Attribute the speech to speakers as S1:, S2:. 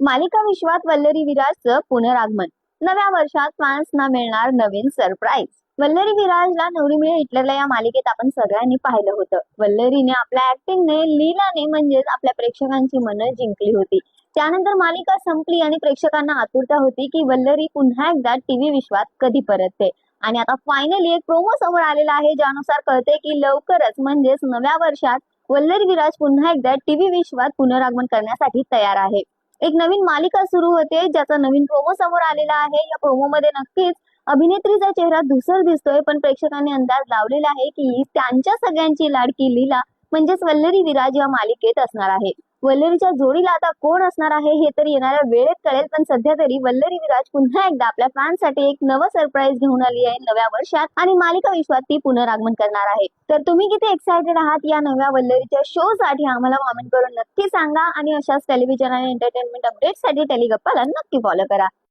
S1: मालिका विश्वात वल्लरी विराजचं पुनरागमन. नव्या वर्षात फॅन्सना मिळणार नवीन सरप्राईज. वल्लरी विराजला नवरी मिळे हिटलरला या मालिकेत आपण सगळ्यांनी पाहिलं होतं. वल्लरीने आपल्या ऍक्टिंगने लीलाने म्हणजेच आपल्या प्रेक्षकांची मनं जिंकली होती. त्यानंतर मालिका संपली आणि प्रेक्षकांना आतुरता होती की वल्लरी पुन्हा एकदा टीव्ही विश्वात कधी परतते. आणि आता फायनली एक प्रोमो समोर आलेला आहे ज्यानुसार कळते की लवकरच म्हणजेच नव्या वर्षात वल्लरी विराज पुन्हा एकदा टीव्ही विश्वात पुनरागमन करण्यासाठी तयार आहे. एक नवीन मालिका सुरू होते ज्याचा नवीन प्रोमो समोर आलेला आहे. या प्रोमो मध्ये नक्कीच अभिनेत्रीचा चेहरा धुसर दिसतोय पण प्रेक्षकांनी अंदाज लावलेला आहे की त्यांच्या सगळ्यांची लाडकी लीला म्हणजेच वल्लरी विराज या मालिकेत असणार आहे. वल्लरीच्या जोडीला आता कोण असणार आहे हे तर येणाऱ्या वेळेत कळेल पण सध्या तरी वल्लरी विराज पुन्हा एकदा आपल्या फॅनसाठी एक नवं सरप्राईज घेऊन आली आहे नव्या वर्षात आणि मालिका विश्वात ती पुनरागमन करणार आहे. तर तुम्ही किती एक्सायटेड आहात या नव्या वल्लरीच्या शो साठी आम्हाला कॉमेंट करून नक्की सांगा आणि अशाच टेलिव्हिजन आणि एंटरटेनमेंट अपडेटसाठी टेलिगप्पाला नक्की फॉलो करा.